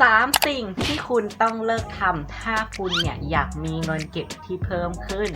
สามสิ่งที่คุณต้องเลิกทำถ้าคุณเนี่ยอยากมีเงินเก็บที่เพิ่มขึ้น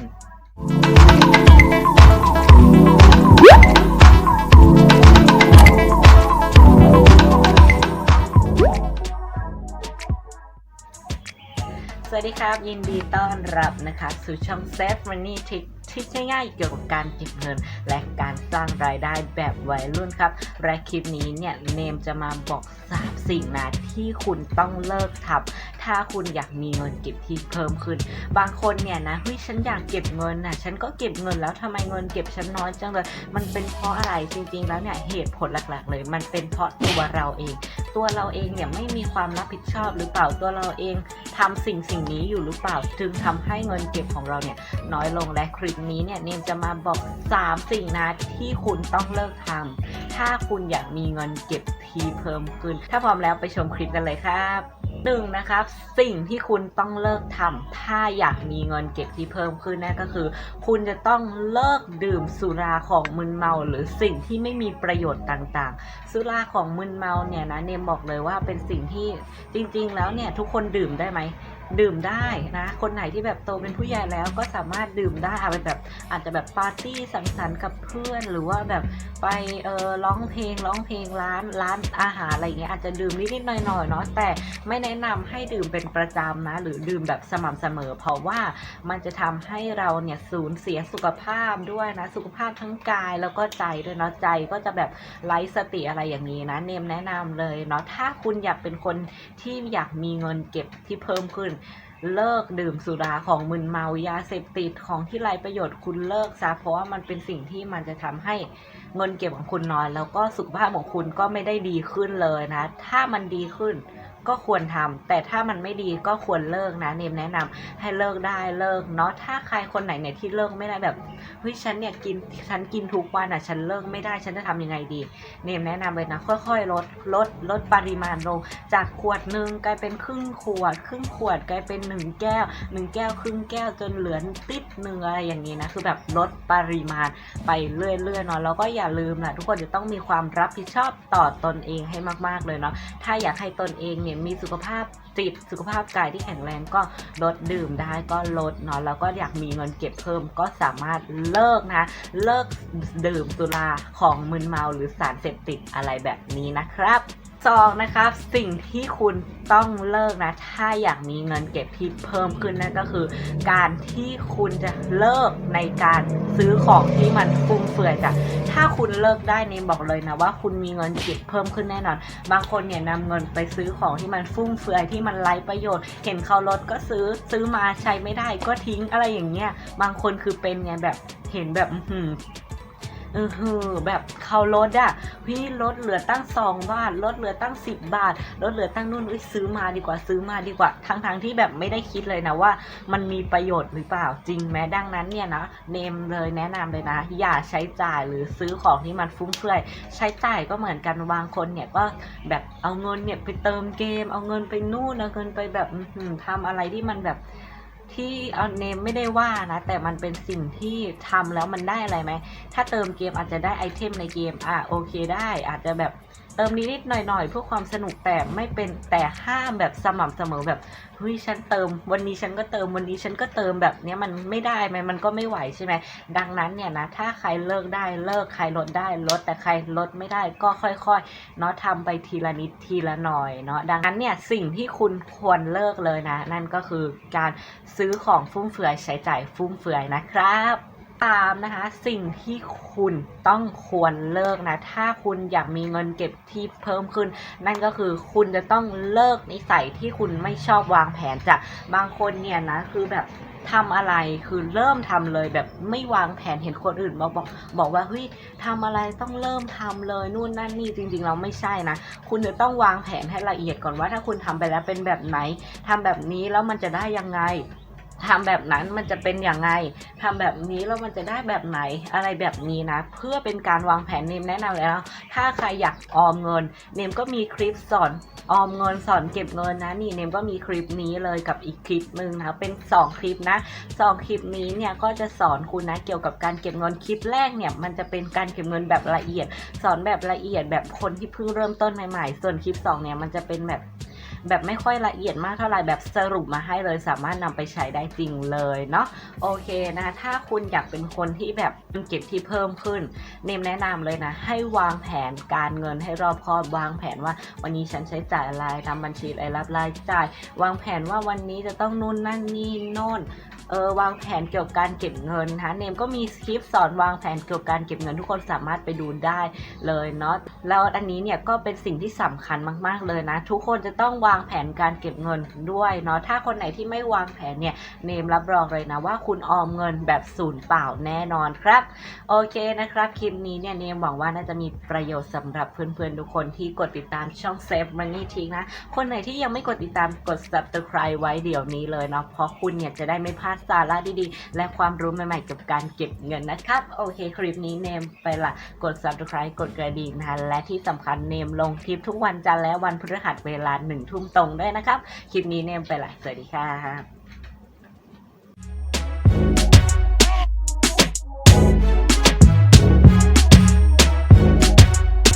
สวัสดีครับ ยินดีต้อนรับนะคะ สู่ช่อง Save Money Trick ที่ง่ายๆเกี่ยวกับการเก็บเงิน และการสร้างรายได้แบบวัยรุ่นครับ และคลิปนี้เนี่ยเนมจะมาบอก 3 สิ่งนะที่คุณต้องเลิกทำถ้าคุณอยากมีเงินเก็บที่เพิ่มขึ้น บางคนเนี่ยนะเฮ้ยฉันอยากเก็บเงินนะฉันก็เก็บเงินแล้วทำไมเงินเก็บฉันน้อยจังเลย มันเป็นเพราะอะไรจริงๆแล้วเนี่ยเหตุผลหลักๆ เลย มันเป็นเพราะตัวเราเอง ตัวเราเองเนี่ยไม่มีความรับผิดชอบหรือเปล่าตัวเราเองทำสิ่งสิ่งนี้อยู่หรือเปล่า จึงทำให้เงินเก็บของเราเนี่ยน้อยลงและคลิปนี้เนี่ยเนมจะมาบอก 3 สิ่งนะที่คุณต้องเลิกทำถ้าคุณอยากมีเงินเก็บทีเพิ่มขึ้น ถ้าพร้อมแล้วไปชมคลิปกันเลยครับ หนึ่งนะครับ สิ่งที่คุณต้องเลิกทำถ้าอยากมีเงินเก็บที่เพิ่มขึ้นนั่นก็คือ คุณจะต้องเลิกดื่มสุราของมึนเมา หรือสิ่งที่ไม่มีประโยชน์ต่างๆ สุราของมึนเมาเนี่ยนะเนมบอกเลยว่าเป็นสิ่งที่จริง ๆ แล้วเนี่ยทุกคนดื่มได้ไหม ดื่มได้นะ คนไหนที่แบบโตเป็นผู้ใหญ่แล้วก็สามารถดื่มได้อาจจะแบบอาจจะแบบปาร์ตี้สังสรรค์กับเพื่อน หรือว่าแบบไปเออร้องเพลงร้องเพลงร้านร้านอาหารอะไรอย่างเงี้ยอาจจะดื่มนิดๆหน่อยๆเนาะแต่ไม่แนะนำให้ดื่มเป็นประจำนะ หรือดื่มแบบสม่ำเสมอ เพราะว่ามันจะทำให้เราเนี่ยสูญเสียสุขภาพด้วยนะสุขภาพทั้งกายแล้วก็ใจด้วยเนาะใจก็จะแบบไร้สติอะไรอย่างนี้นะเนมแนะนำเลยเนาะถ้าคุณอยากเป็นคนที่อยากมีเงินเก็บที่เพิ่มขึ้นเลิกดื่มสุราของมึนเมายาเสพติดของที่ไรประโยชน์คุณเลิกซะเพราะว่ามันเป็นสิ่งที่มันจะทำให้เงินเก็บของคุณน้อย แล้วก็สุขภาพของคุณก็ไม่ได้ดีขึ้นเลยนะ ถ้ามันดีขึ้น ก็ควรทำแต่ถ้ามันไม่ดีก็ควรเลิกนะเนมแนะนำให้เลิกได้เลิกเนาะถ้าใครคนไหนเนี่ยที่เลิกไม่ได้แบบเฮ้ยฉันเนี่ยกินฉันกินทุกวันอะฉันเลิกไม่ได้ฉันจะทำยังไงดี เนมแนะนำเลยนะค่อยๆลดลดลดปริมาณลงจากขวดหนึ่งกลายเป็นครึ่งขวด ครึ่งขวดกลายเป็นหนึ่งแก้วหนึ่งแก้วครึ่งแก้วจนเหลือติดหนึ่งอะไรอย่างนี้นะคือแบบลดปริมาณไปเรื่อยๆเนาะแล้วก็อย่าลืมนะทุกคนจะต้องมีความรับผิดชอบต่อตนเองให้มากๆเลยเนาะถ้าอยากให้ตนเองเนี่ยมีสุขภาพจิตสุขภาพกายที่แข็งแรงก็ลดดื่มได้ก็ลดเนาะแล้วก็อยากมีเงินเก็บเพิ่มก็สามารถเลิกนะ เลิกดื่มสุราของมึนเมาหรือสารเสพติดอะไรแบบนี้นะครับ สองนะครับสิ่งที่คุณต้องเลิกนะ ถ้าอยากมีเงินเก็บที่เพิ่มขึ้นนั่นก็คือ การที่คุณจะเลิกในการซื้อของที่มันฟุ่มเฟือยจ้ะถ้าคุณเลิกได้เนี่บอกเลยนะว่าคุณมีเงินเก็บเพิ่มขึ้นแน่นอน บางคนเนี่ยนำเงินไปซื้อของที่มันฟุ่มเฟือยที่มันไร้ประโยชน์ เห็นเขาลดก็ซื้อซื้อมาใช้ไม่ได้ก็ทิ้งอะไรอย่างเงี้ยบางคนคือเป็นไงแบบเห็นแบบ เออหือแบบเขาลดอะพี่ลดเหลือตั้งสองบาทลดเหลือตั้งสิบบาทลดเหลือตั้งนู่นอุ้ยซื้อมาดีกว่าซื้อมาดีกว่าทั้งทงๆที่แบบไม่ได้คิดเลยนะว่า มันมีประโยชน์หรือเปล่าจริงไหมดังนั้นเนี่ยนะเนมเลยแนะนำเลยนะ อย่าใช้จ่ายหรือซื้อของที่มันฟุ่มเฟือยใช้จ่ายก็เหมือนกันบางคนเนี่ยก็แบบเอาเงินเนี่ยไปเติมเกม เอาเงินไปนู่นเอาเงินไปแบบอื้อหือทำอะไรที่มันแบบ ที่เอาเนมไม่ได้ว่านะ แต่มันเป็นสิ่งที่ทำแล้วมันได้อะไรไหม ถ้าเติมเกมอาจจะได้ไอเทมในเกม อะโอเคได้ อาจจะแบบ เติมนิดๆหน่อยๆเพื่อความสนุกแต่ไม่เป็นแต่ห้ามแบบสม่ำเสมอแบบเฮ้ยฉันเติม วันนี้ฉันก็เติมวันนี้ฉันก็เติมแบบเนี้ยมันไม่ได้ไหมมันก็ไม่ไหวใช่ไหมดังนั้นเนี่ยนะถ้าใครเลิกได้เลิกใครลดได้ลดแต่ใครลดไม่ได้ก็ค่อยๆเนาะทำไปทีละนิดทีละหน่อยเนาะดังนั้นเนี่ยสิ่งที่คุณควรเลิกเลยนะ นั่นก็คือการซื้อของฟุ่มเฟือยใช้จ่ายฟุ่มเฟือยนะครับ ตามนะคะ สิ่งที่คุณต้องควรเลิกนะ ถ้าคุณอยากมีเงินเก็บที่เพิ่มขึ้น นั่นก็คือคุณจะต้องเลิกนิสัยที่คุณไม่ชอบวางแผนจากบางคนเนี่ยนะคือแบบทำอะไรคือเริ่มทำเลยแบบไม่วางแผนเห็นคนอื่นบอกบอกบอกว่าเฮ้ยทำอะไรต้องเริ่มทำเลยนู่นนั่นนี่จริงๆเราไม่ใช่นะคุณจะต้องวางแผนให้ละเอียดก่อนว่าถ้าคุณทำไปแล้วเป็นแบบไหนทำแบบนี้แล้วมันจะได้ยังไง ทำแบบนั้นมันจะเป็นอย่างไงทำแบบนี้แล้วมันจะได้แบบไหนอะไรแบบนี้นะ เพื่อเป็นการวางแผนเนมแนะนำเลยนะถ้าใครอยากออมเงิน เนมก็มีคลิปสอนออมเงินสอนเก็บเงินนะนี่เนมก็มีคลิปนี้เลยกับอีกคลิปหนึ่งนะเป็นสองคลิปนะสองคลิปนี้เนี่ยก็จะสอนคุณนะเกี่ยวกับการเก็บเงินคลิปแรกเนี่ยมันจะเป็นการเก็บเงินแบบละเอียด สอนแบบละเอียดแบบคนที่เพิ่งเริ่มต้นใหม่ๆ ส่วนคลิปสองเนี่ยมันจะเป็นแบบ แบบไม่ค่อยละเอียดมากเท่าไหร่แบบสรุปมาให้เลยสามารถนำไปใช้ได้จริงเลยเนาะโอเคนะถ้าคุณอยากเป็นคนที่แบบเก็บที่เพิ่มขึ้น เนมแนะนำเลยนะ ให้วางแผนการเงินให้รอบคอบวางแผนว่า วันนี้ฉันใช้จ่ายอะไรทำบัญชีรายรับรายจ่าย วางแผนว่าวันนี้จะต้องนู่นนั่นนี่โน่น เออวางแผนเกี่ยวกับการเก็บเงินนะคะเนมก็มีคลิปสอนวางแผนเกี่ยวกับการเก็บเงินทุกคนสามารถไปดูได้เลยเนาะแล้วอันนี้เนี่ยก็เป็นสิ่งที่สำคัญมากๆเลยนะ ทุกคนจะต้องวางแผนการเก็บเงินด้วยเนาะถ้าคนไหนที่ไม่วางแผนเนี่ยเนมรับรองเลยนะว่าคุณออมเงินแบบศูนย์เปล่าแน่นอนครับ โอเคนะครับคลิปนี้เนี่ยเนมหวังว่าน่าจะมีประโยชน์สำหรับเพื่อนๆทุกคนที่กดติดตามช่อง Save Money ทิ้งนะคนไหนที่ยังไม่กดติดตามกด subscribe ไว้เดี๋ยวนี้เลยเนาะเพราะคุณเนี่ยจะได้ไม่พลาดสาระดีๆ และความรู้ใหม่ๆ กับการเก็บเงินนะครับ โอเคคลิปนี้เนมไปละกด subscribe กดกระดิ่งนะคะและที่สำคัญเนมลงคลิปทุกวันจันทร์และวันพฤหัสเวลาหนึ่งทุ่มตรงด้วยนะครับ คลิปนี้เนมไปละสวัสดีค่ะ